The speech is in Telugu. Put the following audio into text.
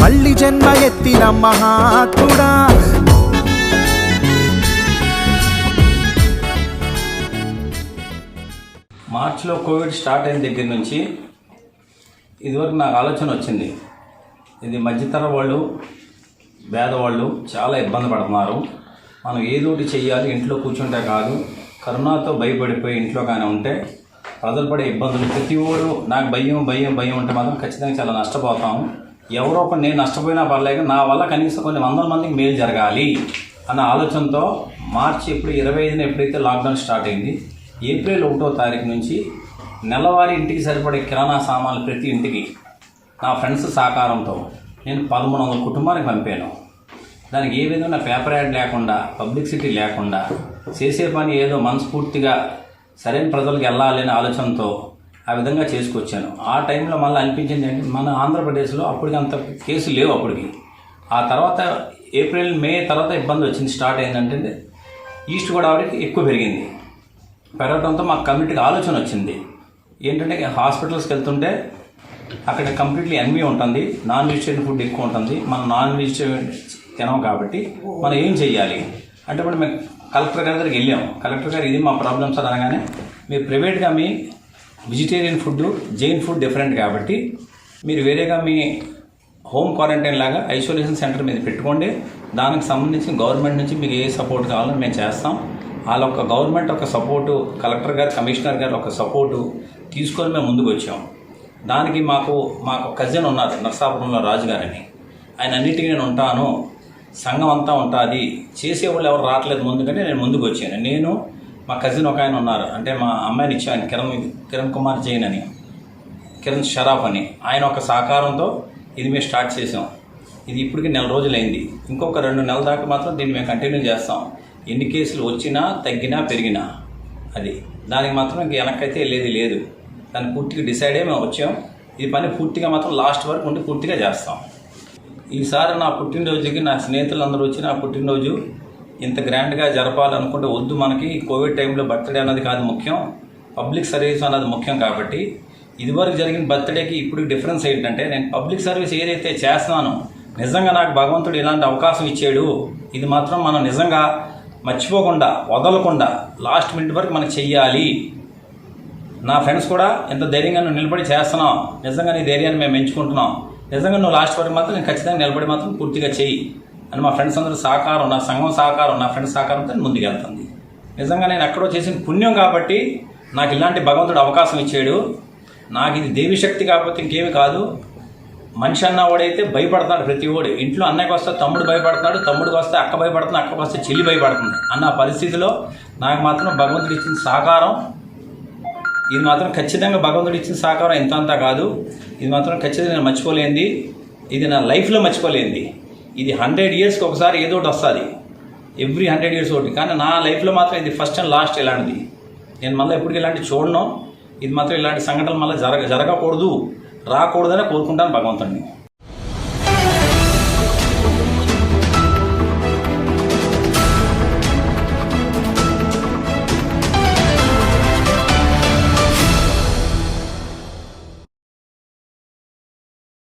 మళ్ళీ జన్మ ఎత్తిన మహాత్ముడా. మార్చిలో కోవిడ్ స్టార్ట్ అయిన దగ్గర నుంచి ఇదివరకు నాకు ఆలోచన వచ్చింది. ఇది మధ్యతర వాళ్ళు పేదవాళ్ళు చాలా ఇబ్బంది పడుతున్నారు. మనం ఏదోటి చేయాలి ఇంట్లో కూర్చుంటే కాదు కరోనాతో భయపడిపోయి ఇంట్లో కానీ ఉంటే ప్రజలు పడే ఇబ్బందులు ప్రతి ఓడు నాకు భయం భయం భయం ఉంటే మాత్రం ఖచ్చితంగా చాలా నష్టపోతాం. ఎవరో ఒక నేను నష్టపోయినా పర్లేదు నా వల్ల కనీసం కొన్ని వందల మందికి మేలు జరగాలి అన్న ఆలోచనతో మార్చి ఇప్పుడు ఇరవై ఐదున ఎప్పుడైతే లాక్డౌన్ స్టార్ట్ అయింది ఏప్రిల్ ఒకటో తారీఖు నుంచి నెలవారీ ఇంటికి సరిపడే కిరాణా సామాన్లు ప్రతి ఇంటికి నా ఫ్రెండ్స్ సహకారంతో నేను పదమూడు వందల కుటుంబానికి పంపాను. దానికి ఏ విధమైన పేపర్ యాడ్ లేకుండా పబ్లిసిటీ లేకుండా చేసే పని ఏదో మనస్ఫూర్తిగా సరైన ప్రజలకు వెళ్ళాలి అనే ఆలోచనతో ఆ విధంగా చేసుకొచ్చాను. ఆ టైంలో మళ్ళీ అనిపించింది అంటే మన ఆంధ్రప్రదేశ్లో అప్పటికి అంత కేసులు లేవు అప్పటికి. ఆ తర్వాత ఏప్రిల్ మే తర్వాత ఇబ్బంది వచ్చింది స్టార్ట్ అయిందంటే ఈస్ట్ గోదావరికి ఎక్కువ పెరిగింది. పెరగడంతో మాకు కమ్యూనిటీకి ఆలోచన వచ్చింది. ఏంటంటే హాస్పిటల్స్కి వెళ్తుంటే అక్కడ కంప్లీట్లీ ఎన్వి ఉంటుంది నాన్ వెజిటేరియన్ ఫుడ్ ఎక్కువ ఉంటుంది. మనం నాన్ వెజిటేరియన్ తినం కాబట్టి మనం ఏం చెయ్యాలి? అంటే ఇప్పుడు మేము కలెక్టర్ గారి దగ్గరికి వెళ్ళాం కలెక్టర్ గారు ఇది మా ప్రాబ్లమ్ సార్ అనగానే మీరు ప్రైవేట్గా మీ vegetarian food Jain food different కాబట్టి మీరు వేరేగా మీ హోమ్ క్వారంటైన్ లాగా ఐసోలేషన్ సెంటర్ మీద పెట్టుకోండి. దానికి సంబంధించి గవర్నమెంట్ నుంచి మీకు ఏ సపోర్ట్ కావాలో మేము చేస్తాం. వాళ్ళ ఒక గవర్నమెంట్ ఒక సపోర్టు కలెక్టర్ గారు కమిషనర్ గారు ఒక సపోర్టు తీసుకొని మేము ముందుకు వచ్చాం. దానికి మాకు మాకు కజిన్ ఉన్నారు నర్సాపురంలో రాజు గారని. ఆయన అన్నిటికీ నేను ఉంటాను. సంఘం అంతా ఉంటుంది. చేసేవాళ్ళు ఎవరు రావట్లేదు ముందుకంటే నేను ముందుకు వచ్చాను. నేను మా కజిన్ ఒక ఆయన ఉన్నారు. అంటే మా అమ్మాయిని ఇచ్చాను. కిరణ్ కిరణ్ కుమార్ జైన్ అని. కిరణ్ షరాఫ్ అని. ఆయన ఒక సహకారంతో ఇది మేము స్టార్ట్ చేసాం. ఇది ఇప్పటికి నెల రోజులైంది. ఇంకొక రెండు నెలల దాకా మాత్రం దీన్ని మేము కంటిన్యూ చేస్తాం. ఎన్ని కేసులు వచ్చినా తగ్గినా పెరిగినా అది. దానికి మాత్రం ఇంక వెనక్కైతే వెళ్ళేది లేదు. దాన్ని పూర్తిగా డిసైడ్ అయ్యి మేము వచ్చాం. ఈ పని పూర్తిగా మాత్రం లాస్ట్ వరకు ఉండి పూర్తిగా చేస్తాం. ఈసారి నా పుట్టినరోజుకి నా స్నేహితులందరూ వచ్చి నా పుట్టినరోజు ఇంత గ్రాండ్గా జరపాలనుకుంటే వద్దు మనకి కోవిడ్ టైంలో బర్త్డే అన్నది కాదు ముఖ్యం. పబ్లిక్ సర్వీస్ అన్నది ముఖ్యం కాబట్టి ఇదివరకు జరిగిన బర్త్డేకి ఇప్పుడు డిఫరెన్స్ ఏంటంటే నేను పబ్లిక్ సర్వీస్ ఏదైతే చేస్తున్నానో నిజంగా నాకు భగవంతుడు ఇలాంటి అవకాశం ఇచ్చాడు ఇది మాత్రం మనం నిజంగా మర్చిపోకుండా వదలకుండా లాస్ట్ మినిట్ వరకు మనం చెయ్యాలి. నా ఫ్రెండ్స్ కూడా ఎంత ధైర్యంగా నువ్వు నిలబడి చేస్తున్నావు నిజంగా నీ ధైర్యాన్ని మేము ఎంచుకుంటున్నాం నిజంగా నువ్వు లాస్ట్ వరకు మాత్రం నేను ఖచ్చితంగా నిలబడి మాత్రం పూర్తిగా చెయ్యి. అని మా ఫ్రెండ్స్ అందరూ సహకారం నా సంఘం సహకారం నా ఫ్రెండ్స్ సహకారంతో ముందుకెళ్తుంది ముందుకు వెళ్తుంది. నిజంగా నేను ఎక్కడో చేసిన పుణ్యం కాబట్టి నాకు ఇలాంటి భగవంతుడు అవకాశం ఇచ్చాడు. నాకు ఇది దేవి శక్తి కాకపోతే ఇంకేమి కాదు. మనిషి అన్నవాడైతే భయపడతాడు ప్రతి ఓడు. ఇంట్లో అన్నయ్యకి వస్తే తమ్ముడు భయపడుతున్నాడు తమ్ముడికి వస్తే అక్క భయపడుతుంది అక్కకి వస్తే చెల్లి భయపడుతుంది అన్న పరిస్థితిలో నాకు మాత్రం భగవంతుడు ఇచ్చిన సహకారం ఇది మాత్రం ఖచ్చితంగా భగవంతుడు ఇచ్చిన సహకారం ఎంత అంతా కాదు. ఇది మాత్రం ఖచ్చితంగా నేను మర్చిపోలేంది. ఇది నా లైఫ్లో మర్చిపోలేంది. ఇది హండ్రెడ్ ఇయర్స్కి ఒకసారి ఏదో ఒకటి వస్తుంది. ఎవ్రీ హండ్రెడ్ ఇయర్స్ ఒకటి. కానీ నా లైఫ్లో మాత్రం ఇది ఫస్ట్ అండ్ లాస్ట్ ఇలాంటిది నేను మళ్ళీ ఎప్పటికీ ఇలాంటి చూడను. ఇది మాత్రం ఇలాంటి సంఘటనలు మళ్ళీ జరగ జరగకూడదు. రాకూడదనే కోరుకుంటాను భగవంతుడిని